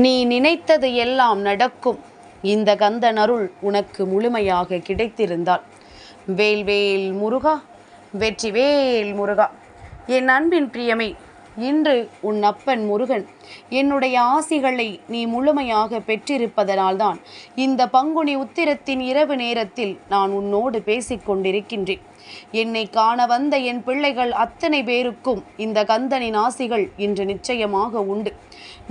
நீ நினைத்தது எல்லாம் நடக்கும். இந்த கந்தன் அருள் உனக்கு முழுமையாக கிடைத்திருந்தால். வேல்வேல் முருகா வெற்றிவேல் முருகா. என் அன்பின் பிரியமே இன்று உன் அப்பன் முருகன் என்னுடைய ஆசிகளை நீ முழுமையாக பெற்றிருப்பதனால்தான் இந்த பங்குனி உத்திரத்தின் இரவு நேரத்தில் நான் உன்னோடு பேசிக் கொண்டிருக்கின்றேன் என்னை காண வந்த என் பிள்ளைகள் அத்தனை பேருக்கும் இந்த கந்தனின் ஆசிகள் இன்று நிச்சயமாக உண்டு.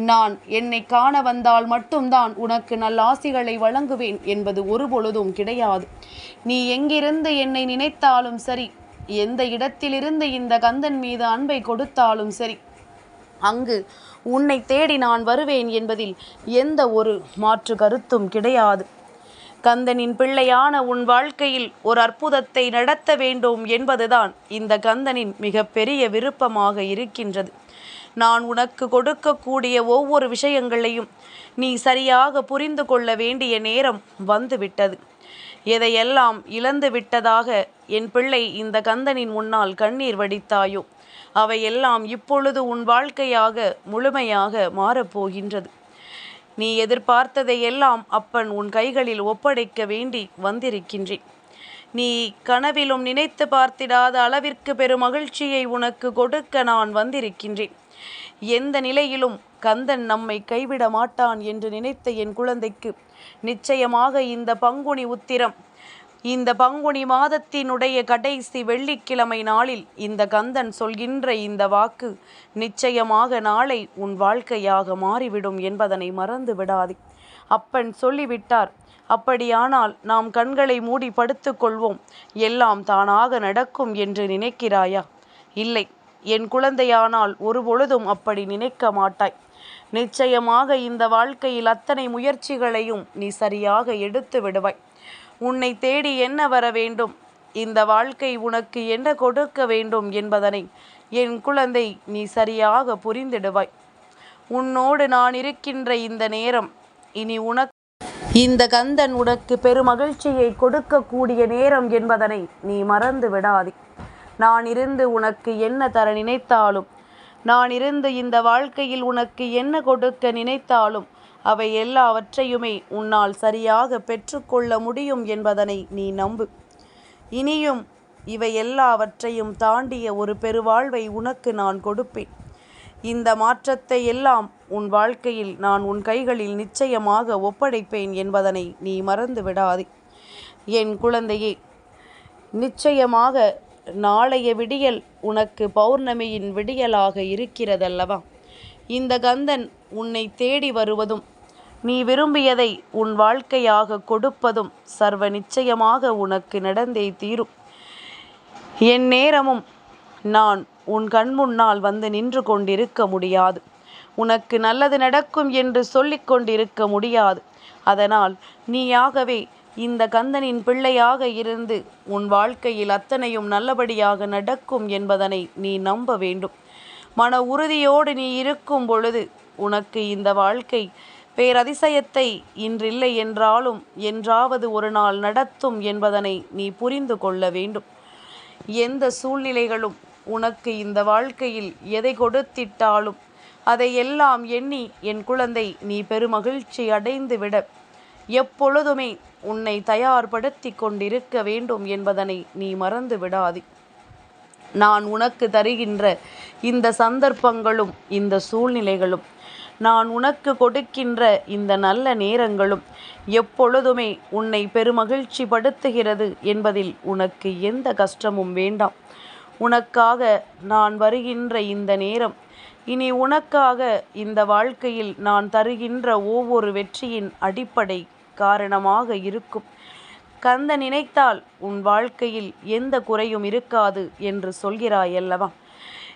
நான் என்னை காண வந்தால் மட்டும்தான் உனக்கு நல்ல ஆசிகளை வழங்குவேன் என்பது ஒருபொழுதும் கிடையாது. நீ எங்கிருந்து என்னை நினைத்தாலும் சரி எந்த இடத்திலிருந்து இந்த கந்தன் மீது அன்பை கொடுத்தாலும் சரி அங்கு உன்னை தேடி நான் வருவேன் என்பதில் எந்த ஒரு மாற்று கருத்தும் கிடையாது. கந்தனின் பிள்ளையான உன் வாழ்க்கையில் ஒரு அற்புதத்தை நடத்த வேண்டும் என்பதுதான் இந்த கந்தனின் மிகப்பெரிய விருப்பமாக இருக்கின்றது. நான் உனக்கு கொடுக்கக்கூடிய ஒவ்வொரு விஷயங்களையும் நீ சரியாக புரிந்து கொள்ள வேண்டிய நேரம் வந்துவிட்டது. எதையெல்லாம் இழந்து விட்டதாக என் பிள்ளை இந்த கந்தனின் முன்னால் கண்ணீர் வடித்தாயோ அவையெல்லாம் இப்பொழுது உன் வாழ்க்கையாக முழுமையாக மாறப்போகின்றது. நீ எதிர்பார்த்ததையெல்லாம் அப்பன் உன் கைகளில் ஒப்படைக்க வேண்டி வந்திருக்கின்றேன் நீ கனவிலும் நினைத்து பார்த்திடாத அளவிற்கு பெரும் மகிழ்ச்சியை உனக்கு கொடுக்க நான் வந்திருக்கின்றேன் எந்த நிலையிலும் கந்தன் நம்மை கைவிட மாட்டான் என்று நினைத்த என் குழந்தைக்கு நிச்சயமாக இந்த பங்குனி உத்திரம் இந்த பங்குனி மாதத்தினுடைய கடைசி வெள்ளிக்கிழமை நாளில் இந்த கந்தன் சொல்கின்ற இந்த வாக்கு நிச்சயமாக நாளை உன் வாழ்க்கையாக மாறிவிடும் என்பதனை மறந்து விடாதே. அப்பன் சொல்லிவிட்டார் அப்படியானால் நாம் கண்களை மூடி படுத்துக்கொள்வோம் எல்லாம் தானாக நடக்கும் என்று நினைக்கிறாயா? இல்லை என் குழந்தையானால் ஒருபொழுதும் அப்படி நினைக்க மாட்டாய். நிச்சயமாக இந்த வாழ்க்கையில் அத்தனை முயற்சிகளையும் நீ சரியாக எடுத்து விடுவாய். உன்னை தேடி என்ன வர வேண்டும்? இந்த வாழ்க்கை உனக்கு என்ன கொடுக்க வேண்டும் என்பதனை என் குழந்தை நீ சரியாக புரிந்திடுவாய். உன்னோடு நான் இருக்கின்ற இந்த நேரம் இனி உனக்கு இந்த கந்தன் உனக்கு பெருமகிழ்ச்சியை கொடுக்கக்கூடிய நேரம் என்பதனை நீ மறந்து விடாதே. நான் இருந்து உனக்கு என்ன தர நினைத்தாலும் நான் இருந்து இந்த வாழ்க்கையில் உனக்கு என்ன கொடுக்க நினைத்தாலும் அவை எல்லாவற்றையுமே உன்னால் சரியாக பெற்றுக்கொள்ள முடியும் என்பதனை நீ நம்பு. இனியும் இவை எல்லாவற்றையும் தாண்டிய ஒரு பெருவாழ்வை உனக்கு நான் கொடுப்பேன். இந்த மாற்றத்தை எல்லாம் உன் வாழ்க்கையில் நான் உன் கைகளில் நிச்சயமாக ஒப்படைப்பேன் என்பதனை நீ மறந்து விடாதே. என் குழந்தையே நிச்சயமாக நாளைய விடியல் உனக்கு பௌர்ணமியின் விடியலாக இருக்கிறதல்லவா? இந்த கந்தன் உன்னை தேடி வருவதும் நீ விரும்பியதை உன் வாழ்க்கையாக கொடுப்பதும் சர்வ நிச்சயமாக உனக்கு நடந்தே தீரும். என் நேரமும் நான் உன் கண் முன்னால் வந்து நின்று கொண்டிருக்க முடியாது. உனக்கு நல்லது நடக்கும் என்று சொல்லிக் கொண்டிருக்க முடியாது. அதனால் நீயாகவே இந்த கந்தனின் பிள்ளையாக இருந்து உன் வாழ்க்கையில் அத்தனையும் நல்லபடியாக நடக்கும் என்பதனை நீ நம்ப வேண்டும். மன உறுதியோடு நீ இருக்கும் பொழுது உனக்கு இந்த வாழ்க்கை பேரதிசயத்தை இன்றில்லை என்றாலும் என்றாவது ஒரு நாள் நடத்தும் என்பதனை நீ புரிந்து கொள்ள வேண்டும். எந்த சூழ்நிலைகளும் உனக்கு இந்த வாழ்க்கையில் எதை கொடுத்திட்டாலும் அதை எல்லாம் எண்ணி என் குழந்தை நீ பெருமகிழ்ச்சி அடைந்து விட. எப்பொழுதுமே உன்னை தயார்படுத்தி கொண்டிருக்க வேண்டும் என்பதனை நீ மறந்து விடாதே. நான் உனக்கு தருகின்ற இந்த சந்தர்ப்பங்களும் இந்த சூழ்நிலைகளும் நான் உனக்கு கொடுக்கின்ற இந்த நல்ல நேரங்களும் எப்பொழுதுமே உன்னை பெருமகிழ்ச்சி படுத்துகிறது என்பதில் உனக்கு எந்த கஷ்டமும் வேண்டாம். உனக்காக நான் வருகின்ற இந்த நேரம் இனி உனக்காக இந்த வாழ்க்கையில் நான் தருகின்ற ஒவ்வொரு வெற்றியின் அடிப்படை காரணமாக இருக்கும். கந்த நினைத்தால் உன் வாழ்க்கையில் எந்த குறையும் இருக்காது என்று சொல்கிறாய் அல்லவா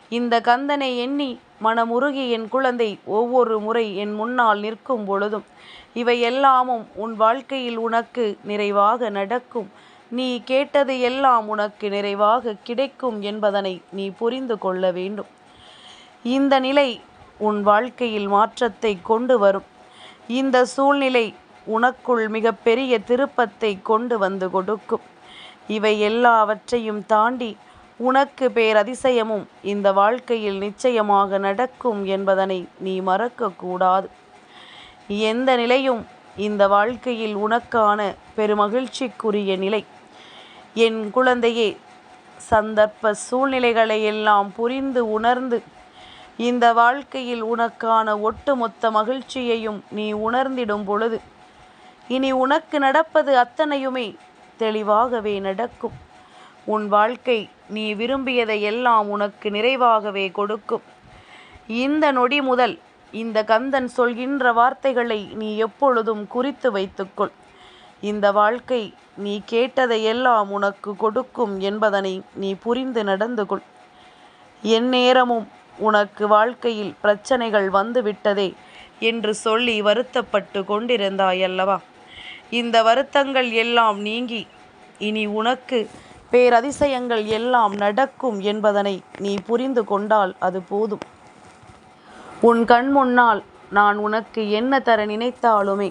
இந்த கந்தனை எண்ணி மனமுருகி என் குழந்தை ஒவ்வொரு முறை என் முன்னால் நிற்கும் பொழுதும் இவை எல்லாமும் உன் வாழ்க்கையில் உனக்கு நிறைவாக நடக்கும். நீ கேட்டது எல்லாம் உனக்கு நிறைவாக கிடைக்கும் என்பதனை நீ புரிந்து கொள்ள வேண்டும். இந்த நிலை உன் வாழ்க்கையில் மாற்றத்தை கொண்டு வரும். இந்த சூழ்நிலை உனக்குள் மிகப்பெரிய திருப்பத்தை கொண்டு வந்து கொடுக்கும். இவை எல்லாவற்றையும் தாண்டி உனக்கு பேரதிசயமும் இந்த வாழ்க்கையில் நிச்சயமாக நடக்கும் என்பதனை நீ மறக்கக்கூடாது. எந்த நிலையும் இந்த வாழ்க்கையில் உனக்கான பெருமகிழ்ச்சிக்குரிய நிலை. என் குழந்தையே சந்தர்ப்ப சூழ்நிலைகளை எல்லாம் புரிந்து உணர்ந்து இந்த வாழ்க்கையில் உனக்கான ஒட்டுமொத்த மகிழ்ச்சியையும் நீ உணர்ந்திடும் பொழுது இனி உனக்கு நடப்பது அத்தனையுமே தெளிவாகவே நடக்கும். உன் வாழ்க்கை நீ விரும்பியதை எல்லாம் உனக்கு நிறைவாகவே கொடுக்கும். இந்த நொடி முதல் இந்த கந்தன் சொல்கின்ற வார்த்தைகளை நீ எப்பொழுதும் குறித்து வைத்துக்கொள். இந்த வாழ்க்கை நீ கேட்டதை எல்லாம் உனக்கு கொடுக்கும் என்பதனை நீ புரிந்து நடந்து கொள். எந்நேரமும் உனக்கு வாழ்க்கையில் பிரச்சனைகள் வந்துவிட்டதே என்று சொல்லி வருத்தப்பட்டு கொண்டிருந்தாயல்லவா. இந்த வருத்தங்கள் எல்லாம் நீங்கி இனி உனக்கு பேரதிசயங்கள் எல்லாம் நடக்கும் என்பதனை நீ புரிந்து கொண்டால் அது போதும். உன் கண் முன்னால் நான் உனக்கு என்ன தர நினைத்தாலுமே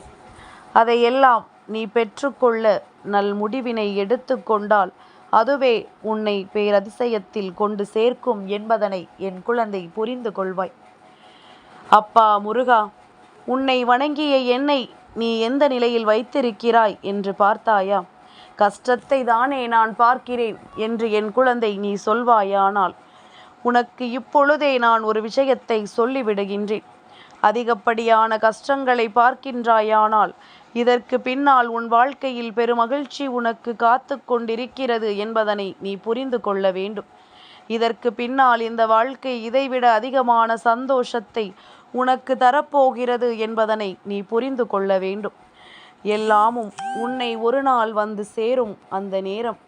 அதையெல்லாம் நீ பெற்றுக்கொள்ள நல் முடிவினை எடுத்துக்கொண்டால் அதுவே உன்னை பேரதிசயத்தில் கொண்டு சேர்க்கும் என்பதனை என் குழந்தை புரிந்து கொள்வாய். அப்பா முருகா உன்னை வணங்கிய என்னை நீ எந்த நிலையில் வைத்திருக்கிறாய் என்று பார்த்தாயா? கஷ்டத்தை தானே நான் பார்க்கிறேன் என்று என் குழந்தை நீ சொல்வாயானால் உனக்கு இப்பொழுதே நான் ஒரு விஷயத்தை சொல்லிவிடுகின்றேன். அதிகப்படியான கஷ்டங்களை பார்க்கின்றாயானால் இதற்கு பின்னால் உன் வாழ்க்கையில் பெருமகிழ்ச்சி உனக்கு காத்து கொண்டிருக்கிறது என்பதனை நீ புரிந்து கொள்ள வேண்டும். இதற்கு பின்னால் இந்த வாழ்க்கை இதைவிட அதிகமான சந்தோஷத்தை உனக்கு தரப்போகிறது என்பதனை நீ புரிந்து கொள்ள வேண்டும். எல்லாமும் உன்னை ஒரு நாள் வந்து சேரும் அந்த நேரம்.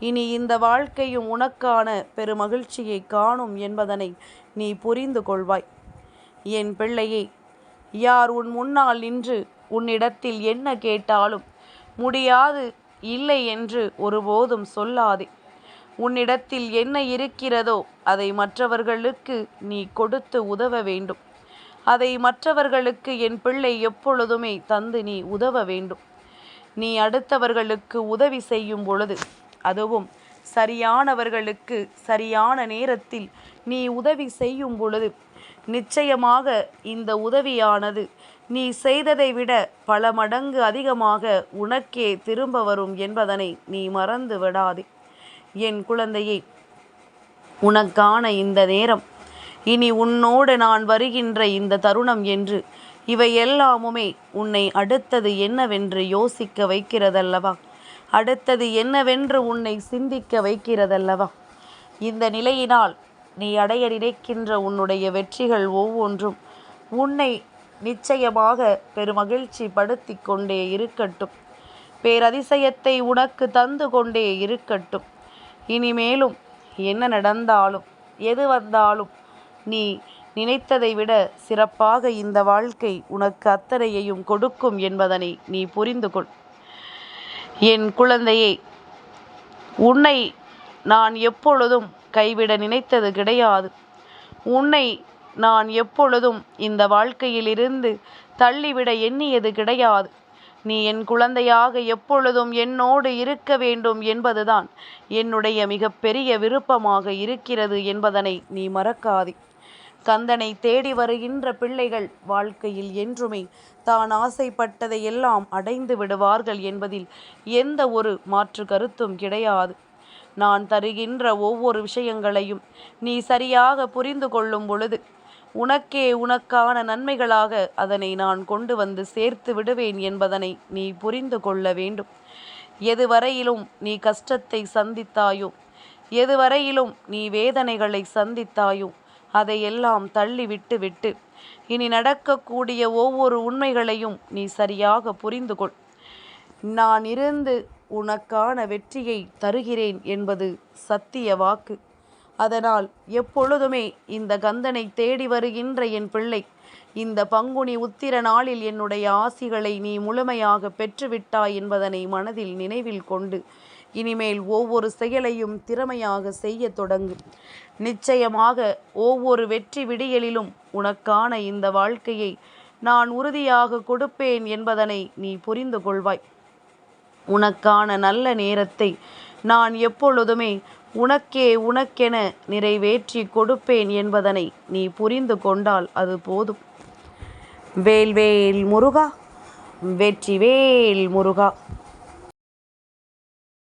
இனி இந்த வாழ்க்கையும் உனக்கான பெருமகிழ்ச்சியை காணும் என்பதனை நீ புரிந்து கொள்வாய். என் பிள்ளையே யார் உன் முன்னால் நின்று உன்னிடத்தில் என்ன கேட்டாலும் முடியாது இல்லை என்று ஒருபோதும் சொல்லாதே. உன்னிடத்தில் என்ன இருக்கிறதோ அதை மற்றவர்களுக்கு நீ கொடுத்து உதவ வேண்டும். அதை மற்றவர்களுக்கு என் பிள்ளை எப்பொழுதுமே தந்து நீ உதவ வேண்டும். நீ அடுத்தவர்களுக்கு உதவி செய்யும் பொழுது அதுவும் சரியானவர்களுக்கு சரியான நேரத்தில் நீ உதவி செய்யும் பொழுது நிச்சயமாக இந்த உதவியானது நீ செய்ததை விட பல மடங்கு அதிகமாக உனக்கே திரும்ப வரும் என்பதனை நீ மறந்து விடாதே என் குழந்தையை உனக்கான இந்த நேரம் இனி உன்னோடு நான் வருகின்ற இந்த தருணம் என்று. இவை எல்லாமுமே உன்னை அடுத்தது என்னவென்று யோசிக்க வைக்கிறதல்லவா? அடுத்தது என்னவென்று உன்னை சிந்திக்க வைக்கிறதல்லவா? இந்த நிலையினால் நீ அடைய நினைக்கின்ற உன்னுடைய வெற்றிகள் ஒவ்வொன்றும் உன்னை நிச்சயமாக பெருமகிழ்ச்சி படுத்தி கொண்டே இருக்கட்டும். பேரதிசயத்தை உனக்கு தந்து கொண்டே இருக்கட்டும். இனிமேலும் என்ன நடந்தாலும் எது வந்தாலும் நீ நினைத்ததை விட சிறப்பாக இந்த வாழ்க்கை உனக்கு அத்தனையையும் கொடுக்கும் என்பதனை நீ புரிந்து கொள். என் குழந்தையே உன்னை நான் எப்பொழுதும் கைவிட நினைத்தது கிடையாது. உன்னை நான் எப்பொழுதும் இந்த வாழ்க்கையிலிருந்து தள்ளிவிட எண்ணியது கிடையாது. நீ என் குழந்தையாக எப்பொழுதும் என்னோடு இருக்க வேண்டும் என்பதுதான் என்னுடைய மிகப்பெரிய விருப்பமாக இருக்கிறது என்பதனை நீ மறக்காதே. கந்தனை தேடி வருகின்ற பிள்ளைகள் வாழ்க்கையில் என்றுமே தான் ஆசைப்பட்டதை எல்லாம் அடைந்து விடுவார்கள் என்பதில் எந்த ஒரு மாற்று கருத்தும் கிடையாது. நான் தருகின்ற ஒவ்வொரு விஷயங்களையும் நீ சரியாக புரிந்து கொள்ளும் பொழுது உனக்கே உனக்கான நன்மைகளாக அதனை நான் கொண்டு வந்து சேர்த்து விடுவேன் என்பதனை நீ புரிந்து கொள்ள வேண்டும். எதுவரையிலும் நீ கஷ்டத்தை சந்தித்தாயோ எதுவரையிலும் நீ வேதனைகளை சந்தித்தாயோ அதையெல்லாம் தள்ளி விட்டு விட்டு இனி நடக்கக்கூடிய ஒவ்வொரு உண்மைகளையும் நீ சரியாக புரிந்து கொள் நான் இருந்து உனக்கான வெற்றியை தருகிறேன் என்பது சத்திய வாக்கு. அதனால் எப்பொழுதுமே இந்த கந்தனை தேடி வருகின்ற என் பிள்ளை இந்த பங்குனி உத்திர நாளில் என்னுடைய ஆசிகளை நீ முழுமையாக பெற்றுவிட்டாய் என்பதனை மனதில் நினைவில் கொண்டு இனிமேல் ஒவ்வொரு செயலையும் திறமையாக செய்ய தொடங்கு. நிச்சயமாக ஒவ்வொரு வெற்றி விடியலிலும் உனக்கான இந்த வாழ்க்கையை நான் உறுதியாக கொடுப்பேன் என்பதனை நீ புரிந்து கொள்வாய். உனக்கான நல்ல நேரத்தை நான் எப்பொழுதுமே உனக்கே உனக்கென நிறைவேற்றி கொடுப்பேன் என்பதனை நீ புரிந்து கொண்டால் அது போதும். வேல்வேல் முருகா வெற்றிவேல் முருகா.